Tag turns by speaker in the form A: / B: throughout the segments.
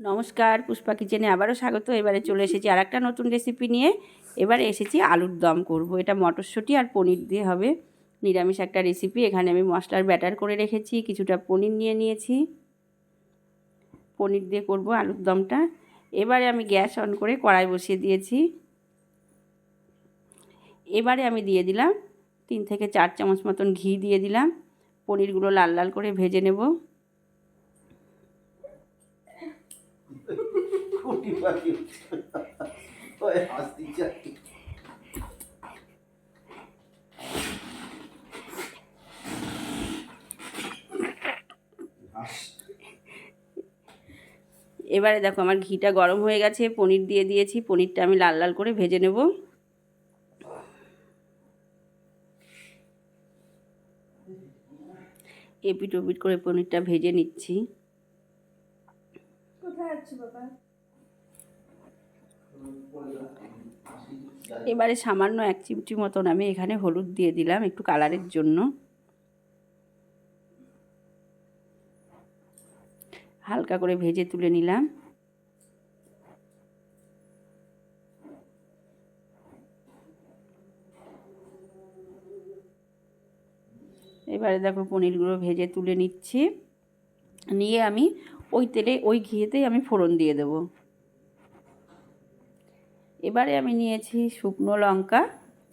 A: নমস্কার, পুষ্পা কিচেনে আবারও স্বাগত। এবারে চলে এসেছি আর একটা নতুন রেসিপি নিয়ে। এবারে এসেছি আলুর দম করব। এটা মটরশুঁটি আর পনির দিয়ে হবে। নিরামিষ একটা রেসিপি এখানে আমি মশলার ব্যাটার করে রেখেছি, কিছুটা পনির নিয়ে নিয়েছি। পনির দিয়ে করব আলুর দমটা। এবারে আমি গ্যাস অন করে কড়াই বসিয়ে দিয়েছি। এবারে আমি দিয়ে দিলাম তিন থেকে চার চামচ মতন ঘি দিয়ে দিলাম। পনিরগুলো লাল লাল করে ভেজে নেব।
B: পাখি ওই হাসতি চাই।
A: এবারে দেখো আমার ঘিটা গরম হয়ে গেছে পনির দিয়ে দিয়েছি পনিরটা আমি লাল লাল করে ভেজে নেব। এপিট ওপিট করে পনিরটা ভেজে নিচ্ছি।
C: কোথায় আছো বাবা?
A: এবারে সামান্য এক চিমটি মতন আমি এখানে হলুদ দিয়ে দিলাম, একটু কালারের জন্য। হালকা করে ভেজে তুলে নিলাম। এবারে দেখো পনিরগুলো ভেজে তুলে নিচ্ছি। নিয়ে আমি ওই তেলে, ওই ঘিয়েতেই আমি ফোড়ন দিয়ে দেবো। এবারে আমি নিয়েছি শুকনো লঙ্কা,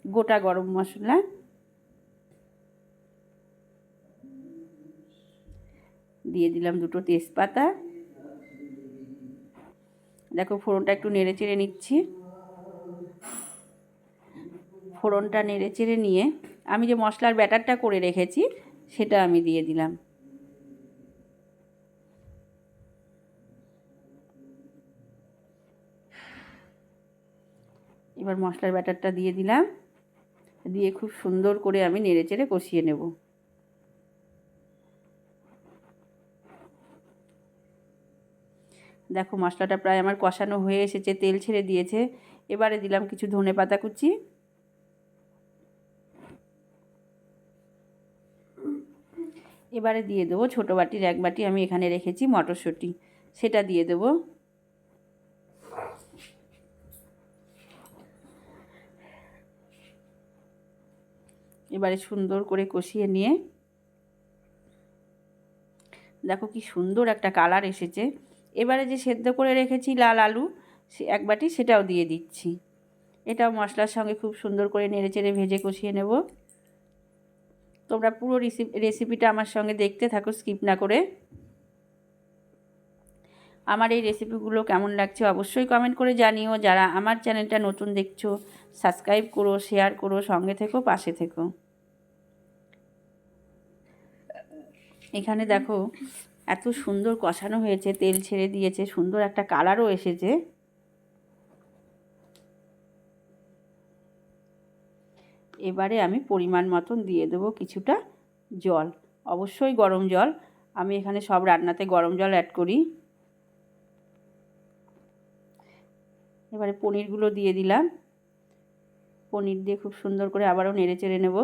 A: গোটা গরম মশলা। দিয়ে দিলাম দুটো তেজপাতা। দেখো ফোড়নটা একটু নেড়ে চেড়ে নিচ্ছি। ফোড়নটা নেড়ে চেড়ে নিয়ে আমি যে মশলার ব্যাটারটা করে রেখেছি, সেটা আমি দিয়ে দিলাম। এবার মশলার ব্যাটারটা দিয়ে দিলাম। দিয়ে খুব সুন্দর করে আমি নেড়ে চেড়ে কষিয়ে নেব। দেখো মশলাটা প্রায় আমার কষানো হয়ে এসেছে, তেল ছেড়ে দিয়েছে। এবারে দিলাম কিছু ধনে পাতা কুচি। এবারে দিয়ে দেবো ছোটো বাটির এক বাটি আমি এখানে রেখেছি মটরশুঁটি। সেটা দিয়ে দেবো। এবারে সুন্দর করে কষিয়ে নিয়ে। দেখো কি সুন্দর একটা কালার এসেছে। এবারে যে সেদ্ধ করে রেখেছি লাল আলু, সে এক বাটি সেটাও দিয়ে দিচ্ছি। এটাও মশলার সঙ্গে খুব সুন্দর করে নেড়ে চেড়ে ভেজে কষিয়ে নেব। তোমরা পুরো রেসিপিটা আমার সঙ্গে দেখতে থাকো, স্কিপ না করে। আমার এই রেসিপিগুলো কেমন লাগছে অবশ্যই কমেন্ট করে জানিও। যারা আমার চ্যানেলটা নতুন দেখছ সাবস্ক্রাইব করো শেয়ার করো, সঙ্গে থেকো, পাশে থেকো। এখানে দেখো, এত সুন্দর কষানো হয়েছে, তেল ছেড়ে দিয়েছে, সুন্দর একটা কালারও এসেছে। এবারে আমি পরিমাণ মতন দিয়ে দেবো কিছুটা জল। অবশ্যই গরম জল। আমি এখানে সব রান্নাতে গরম জল অ্যাড করি। এবারে পনিরগুলো দিয়ে দিলাম। পনির দিয়ে খুব সুন্দর করে আবারও নেড়ে চেড়ে নেব।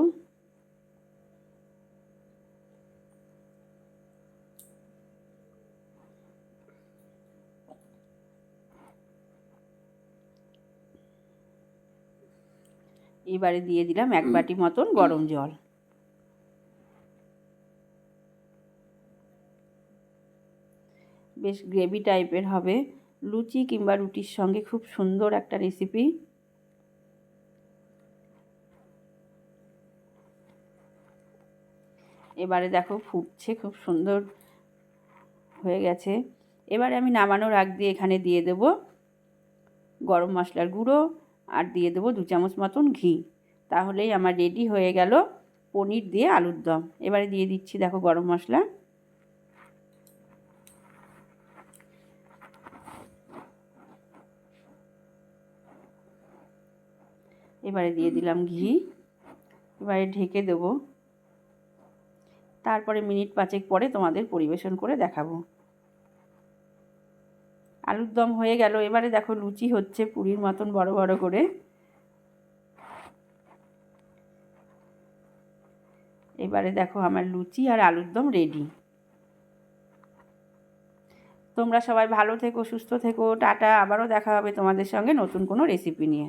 A: এবারে দিয়ে দিলাম এক বাটি মতন গরম জল। বেশ গ্রেভি টাইপের হবে। লুচি কিংবা রুটির সঙ্গে খুব সুন্দর একটা রেসিপি এবারে দেখো ফুটছে খুব সুন্দর হয়ে গেছে। এবারে আমি নামানোর আগ দিয়ে এখানে দিয়ে দেব গরম মশলার গুঁড়ো আর দিয়ে দেবো দু চামচ মতন ঘি। তাহলেই আমার রেডি হয়ে গেল পনির দিয়ে আলুর দম। এবারে দিয়ে দিচ্ছি দেখো গরম মশলা। এবারে দিয়ে দিলাম ঘি। এবারে ঢেকে দেব। তারপরে মিনিট পাঁচেক পরে তোমাদের পরিবেশন করে দেখাবো। আলুর দম হয়ে গেল। এবারে দেখো লুচি হচ্ছে পুরীর মতন বড় বড় করে। এবারে দেখো আমার লুচি আর আলুর দম রেডি। তোমরা সবাই ভালো থেকো, সুস্থ থেকো। টাটা। আবারও দেখা হবে তোমাদের সঙ্গে নতুন কোনো রেসিপি নিয়ে।